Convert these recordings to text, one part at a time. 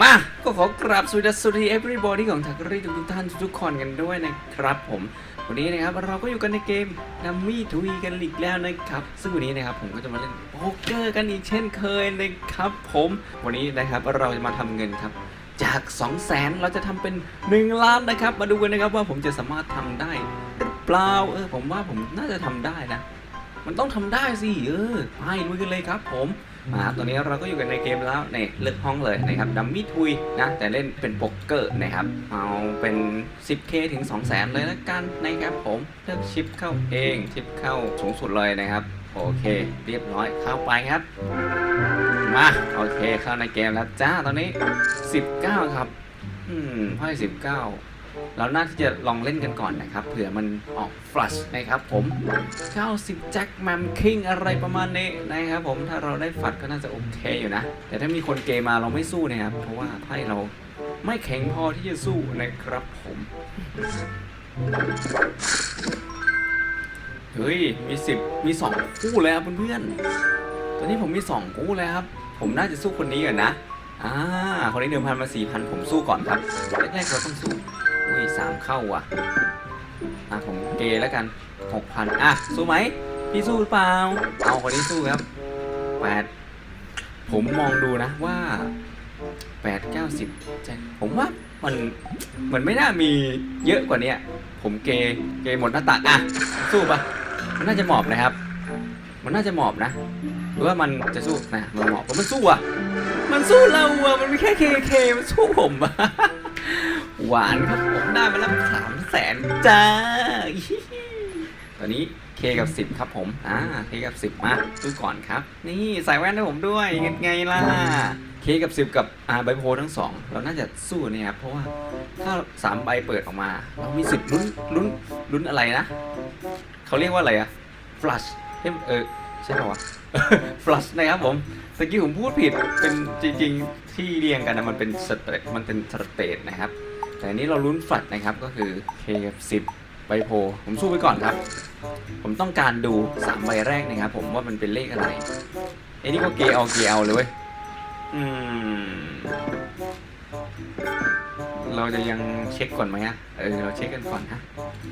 มา ก็ขอกราบสวัสดีสวัสดี everybody ของทักรีทุกท่านทุกคนกันด้วยนะครับผม วันนี้นะครับเราก็อยู่กันในเกมนัมมี่ทุยกันอีกแล้วนะครับ ซึ่งวันนี้นะครับผมก็จะมาเล่นโป๊กเกอร์กันอีกเช่นเคยนะครับผม วันนี้นะครับเราจะมาทำเงินครับจาก 2 0 0แสนเราจะทำเป็น 1 ล้านนะครับ มาดูกันนะครับว่าผมจะสามารถทำได้หรือเปล่าเออผมว่าผมน่าจะทำได้นะ มันต้องทำได้สิเออไปลุยกันเลยครับผมมาตอนนี้เราก็อยู่กันในเกมแล้วเนี่ยเลือกห้องเลยนะครับดัมมี่ทุยนะแต่เล่นเป็นโป๊กเกอร์นะครับเอาเป็น 10k ถึง 200,000 เลยละกันนะครับผมเลือกชิปเข้าเองชิปเข้าสูงสุดเลยนะครับโอเค เรียบร้อยเข้าไปครับ มาโอเคเข้าในเกมแล้วจ้าตอนนี้ 19 ครับ อืมไพ่19 เราน่าที่จะลองเล่นกันก่อนนะครับเผื่อมันออกฟลัชนะครับผม90แจ็คแมมคิงอะไรประมาณนี้นะครับผมถ้าเราได้ฝัดก็น่าจะโอเคอยู่นะ แต่ถ้ามีคนเกมมาเราไม่สู้นะครับ เพราะว่าไพ่เราไม่แข็งพอที่จะสู้นะครับผมเฮ้ยมีสิบมีสองคู่เลยครับเพื่อนๆตอนนี้ผมมีสองคู่เลยครับผมน่าจะสู้คนนี้ก่อนนะอ่าคนนี้เดิมพันมาสี่พันผมสู้ก่อนครับแรกๆเราต้องสู้ อุ้ยสามเข้าว่ะ อะผมเกแล้วกันหกพันอะ สู้ไหม พี่สู้หรือเปล่า เอาคนนี้สู้ครับแปดผมมองดูนะว่าแปดเก้าสิบผมว่ามันมันไม่น่ามีเยอะกว่าเนี้ยผมเกเกหมดหน้าตักอะ สู้ปะมันน่าจะหมอบนะครับ มันน่าจะหมอบนะ หรือว่ามันจะสู้นะมันหมอบผมมันสู้อะ มันสู้เราอะ มันไม่แค่เคเคมันสู้ผมอะ หวานครับผมได้มาแล้วสามแสนจ้าตอนนี้เคกับสิบครับผม อ่าเคกับสิบมาดูก่อนครับ นี่ใส่แว่นให้ผมด้วยไงล่ะ เคกับสิบกับอ่าใบโพทั้งสองเราน่าจะสู้เนี่ยครับเพราะว่าถ้าสามใบเปิดออกมา เรามีสิทธิ์ลุ้นลุ้นลุ้นอะไรนะเขาเรียกว่าอะไรอะ flush เอ้ยเออใช่ป่าวะ flush นะครับผมตะกี้ผมพูดผิดเป็นจริง ๆ ที่เรียงกันนะมันเป็นสเตทมันเป็นสเตทนะครับ แต่อันนี้เราลุ้นฝัดนะครับก็คือ K10 ใบโพ ผมสู้ไปก่อนครับ ผมต้องการดู 3 ใบแรกนะครับผมว่ามันเป็นเลขอะไรไอ้นี่ก็เกเอาเกเอาเลยเว้ยอืม เราจะยังเช็คก่อนไหมอะเออเราเช็คกันก่อนฮะ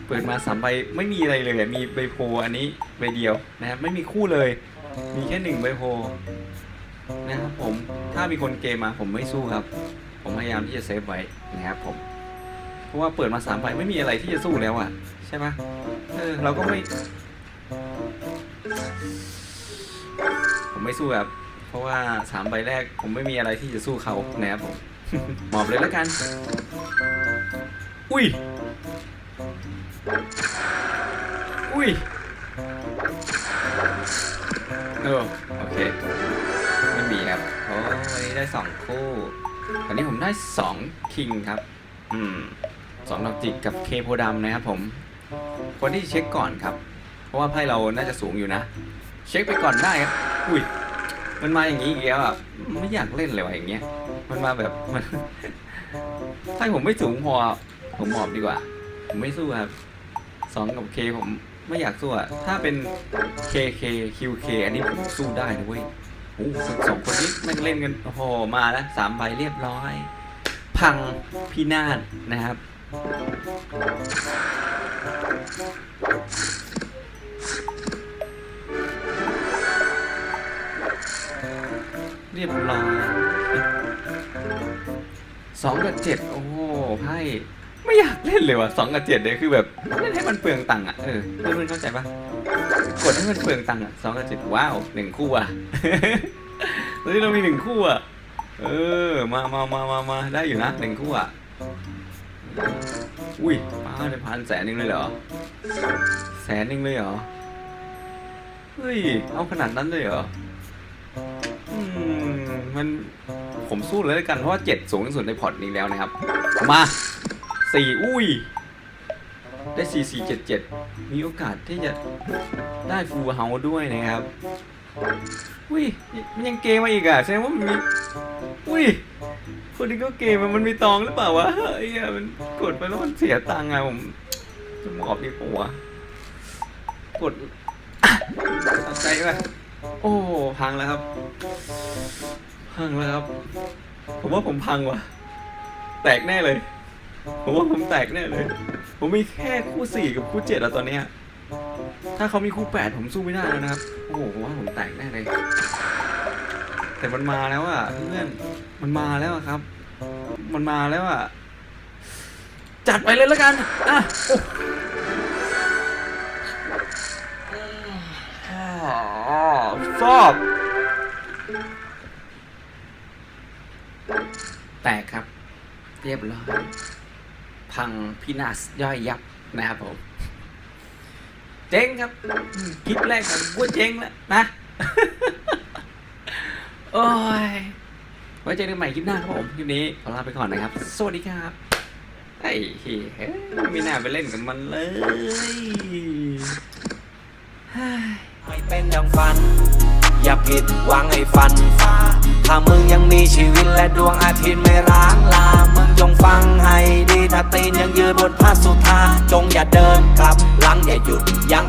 เปิดมาสามใบไม่มีอะไรเลยมีใบโพอันนี้ใบเดียวนะครับไม่มีคู่เลย มีแค่หนึ่งใบโพนะครับผมถ้ามีคนเกมมาผมไม่สู้ครับ ผมพยายามที่จะเซฟไว้นะครับผม เพราะว่าเปิดมาสามใบไม่มีอะไรที่จะสู้แล้วอะ ใช่ปะเออเราก็ไม่ ผมไม่สู้ครับ เพราะว่าสามใบแรกผมไม่มีอะไรที่จะสู้เขาแนบผมหมอบเลยแล้วกัน อุ้ย อุ้ย เออ โอเค ไม่มีครับ โอ้ยได้สองคู่ตอนนี้ผมได้สองคิงครับ อืม สองดอกจิกกับเคโพดำนะครับผมคนที่เช็คก่อนครับ เพราะว่าไพ่เราน่าจะสูงอยู่นะ เช็คไปก่อนได้ครับอุ้ยมันมาอย่างนี้อีกแล้วอะไม่อยากเล่นเลยว่ะอย่างเงี้ย มันมาแบบมันไพ่ผมไม่สูงพอผมหมอบดีกว่า ผมไม่สู้ครับสองกับเคผมไม่อยากสู้อะถ้าเป็น KK QK อันนี้ผมสู้ได้นะเว้ยโอ้โหสองคนนี้แม่เล่นกันโอ้โหมาแล้วสามใบเรียบร้อย พังพินาศนะครับ เรียบร้อยสองกับเจ็ดโอ้โหไพ่ไม่อยากเล่นเลยว่ะสองกับเจ็ดเนี่ยคือแบบเล่นให้มันเปลืองตังค์อะเออเพื่อนๆเข้าใจปะกดให้มันเปลืองตังค์อะสองกับเจ็ดว้าวหนึ่งคู่อะตอนนี้เรามีหนึ่งคู่อะเออมามามามามาได้อยู่นะหนึ่งคู่อะ อุ้ยป้าได้พันแสนหนึ่งเลยเหรอ แสนหนึ่งเลยเหรอ เฮ้ย เอาขนาดนั้นเลยเหรอ อืม มัน ผมสู้เลยแล้วกัน เพราะว่าเจ็ดสูงที่สุดในพอร์ตนี้แล้วนะครับ มาสี่อุ้ย ได้สี่สี่เจ็ดเจ็ดมีโอกาสที่จะได้ฟูลเฮาส์ด้วยนะครับ อุ้ยมันยังเกมมาอีกอะแสดงว่ามันมีอุ้ยคนนี้ก็เกมมันมีตองหรือเปล่าวะเฮ้ยมันกดไปแล้วมันเสียตังค์ไงผมจะหมอบดีกว่ากดตัดใจไปโอ้พังแล้วครับ พังแล้วครับ ผมว่าผมพังว่ะ แตกแน่เลย ผมว่าผมแตกแน่เลย ผมมีแค่คู่สี่กับคู่เจ็ดอะตอนเนี้ย ถ้าเขามีคู่แปดผมสู้ไม่ได้แล้วนะครับ โอ้โหว่าผมแตกแน่เลย แต่มันมาแล้วอะเพื่อน มันมาแล้วครับ มันมาแล้วอะจัดไปเลยแล้วกัน อะโอ้ฟอบ แตกครับ เรียบร้อย พังพินาศย่อยยับนะครับผม เจ๊งครับคลิปแรกผมก็เจ๊งแล้วนะ โอ้ยไว้เจอกันใหม่คลิปหน้าครับผมคลิปนี้ขอลาไปก่อนนะครับ สวัสดีครับ ไอ้เฮ้ยไม่น่าไปเล่นกับมันเลย ผิดหวังให้ฟันฟ้าถ้ามึงยังมีชีวิตและดวงอาทิตย์ไม่ร้างลา มึงจงฟังให้ดีถ้าตีนยังยืนบนผ้าสุธาจงอย่าเดินกลับหลังอย่าหยุดยั้ง